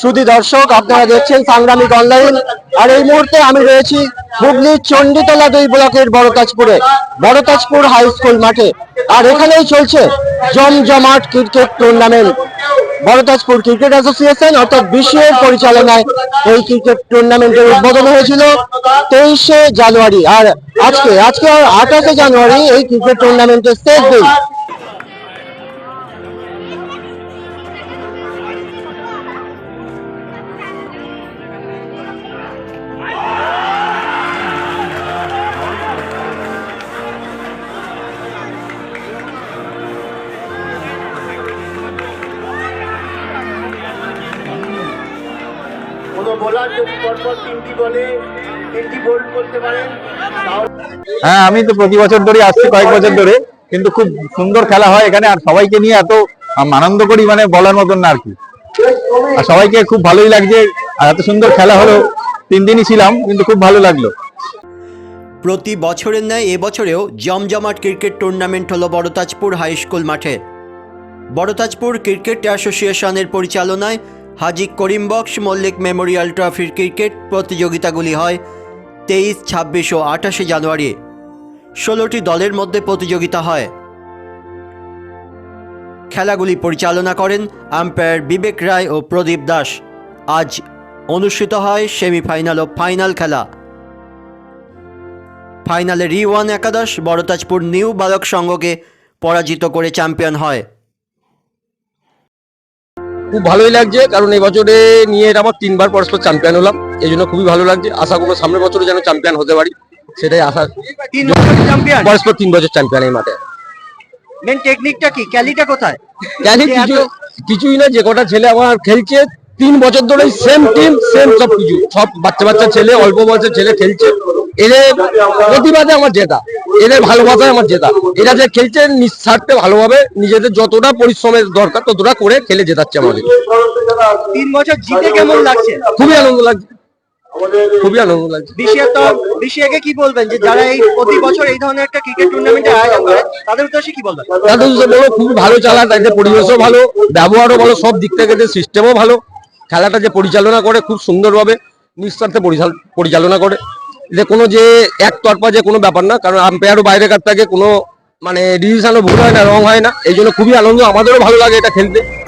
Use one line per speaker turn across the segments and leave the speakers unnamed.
সুধী দর্শক, আপনারা দেখছেন সাংগ্রামিক অনলাইন আর এই মুহূর্তে আমি রয়েছি হুগলির চণ্ডীতলা দুই ব্লকের বড়তাজপুরে, বড়তাজপুর হাই স্কুল মাঠে। আর এখানেই চলছে জমজমাট cricket tournament. Baratajpur cricket association অর্থাৎ বিশ্বের পরিচালনায় এই ক্রিকেট টুর্নামেন্টের উদ্বোধন হয়েছিল তেইশে জানুয়ারি। আর আজকে আজকে আঠাশে জানুয়ারি এই ক্রিকেট টুর্নামেন্টের শেষ দিন।
বোলার যদি পরপর তিনটি বলে তিনটি বোল্ড করতে পারেন।
হ্যাঁ আমি তো প্রতি বছর ধরে আসছি কয়েক বছর ধরে কিন্তু খুব সুন্দর খেলা হয় এখানে আর সবাইকে নিয়ে এত আনন্দ করি মানে বলার মতন না আর কি। আর সবাইকে খুব ভালোই লাগছে আর এত সুন্দর খেলা হলো তিন দিনই ছিলাম কিন্তু খুব ভালো লাগল।
প্রতি বছরের ন্যায় এবছরেও জমজমাট ক্রিকেট টুর্নামেন্ট হলো বড়তাজপুর হাই স্কুল মাঠে। বড়তাজপুর ক্রিকেট অ্যাসোসিয়েশনের পরিচালনায় হাজি করিম বক্স মল্লিক মেমোরিয়াল ট্রফির ক্রিকেট প্রতিযোগিতাগুলি হয় তেইশ, ছাব্বিশ ও আঠাশে জানুয়ারি। ষোলোটি দলের মধ্যে প্রতিযোগিতা হয়। খেলাগুলি পরিচালনা করেন আম্পায়ার বিবেক রায় ও প্রদীপ দাস। আজ অনুষ্ঠিত হয় সেমিফাইনাল ও ফাইনাল খেলা। ফাইনালে রি ওয়ান একাদশ, বড়তাজপুর নিউ বালক সংঘকে পরাজিত করে চ্যাম্পিয়ন হয়।
খুব ভালোই লাগছে কারণ এবছরে বছরে নিয়ে এটা আমার তিনবার পরস্পর চ্যাম্পিয়ন হলাম এই জন্য খুবই ভালো লাগছে। আশা করব সামনের বছরে যেন চ্যাম্পিয়ন হতে পারি সেটাই আশা।
তিন বছর চ্যাম্পিয়ন
পরস্পর তিন বছর চ্যাম্পিয়ন এই মাঠে।
মেন টেকনিকটা কি? ক্যালিটা কোথায়? ক্যালি
কিছু কিছুই না যে কটা ছেলে আমার খেলছে তিন বছর ধরে সেম টিম সেম সব কিছু। সব বাচ্চা বাচ্চা ছেলে অল্প বয়সের ছেলে খেলছে। এদের প্রতিবাদে আমার জেতা। এদের ভালোবাসায় আমার জেতা। এরা যে খেলছে নিঃস্বার্থে ভালোভাবে নিজেদের যতটা পরিশ্রমের দরকার ততটা করে খেলে জেতাচ্ছে আমাদের।
তিন বছর জিতে কেমন লাগছে?
খুবই আনন্দ লাগছে। খুবই আনন্দ লাগছে।
বিশিয়াকে কি বলবেন? যে যারা এই প্রতি বছর এই ধরনের একটা ক্রিকেট টুর্নামেন্টের আয়োজন করে তাদের উদ্দেশ্যে কি বলবেন?
তাদের তো বলো খুবই ভালো চালা তাদের পরিবেশও ভালো ব্যবহারও ভালো সব দিক থেকে সিস্টেমও ভালো। খেলাটা যে পরিচালনা করে খুব সুন্দরভাবে নিঃস্বার্থে পরিচাল- পরিচালনা করে। যে কোনো যে একতরফা যে কোনো ব্যাপার না, কারণ আম্পায়ারও বাইরে কার থাকে কোনো মানে ডিসিশনও ভুল হয় না রং হয় না। এই জন্য খুবই আনন্দ, আমাদেরও ভালো লাগে এটা খেলতে।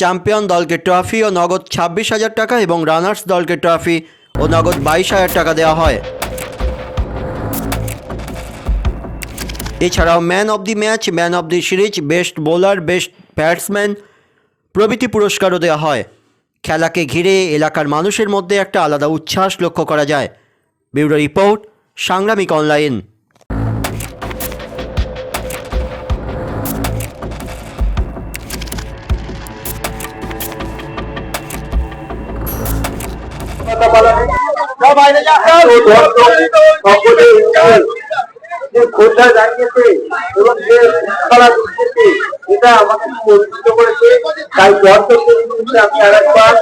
চ্যাম্পিয়ন দলকে ট্রফি ও নগদ ছাব্বিশ হাজার টাকা এবং রানার্স দলকে ট্রফি ও নগদ বাইশ হাজার টাকা দেওয়া হয়। এছাড়াও man of the match, man of the series, best bowler, best batsman প্রভৃতি পুরস্কারও দেওয়া হয়। খেলাকে ঘিরে এলাকার মানুষের মধ্যে একটা আলাদা উচ্ছ্বাস লক্ষ্য করা যায়। Bureau report, Sangramik online.
কোথায় জানিয়েছে এবং যে খেলা করতেছে এটা আমাকে পরিচিত করেছে। তাই দর্শক আমি আরেকবার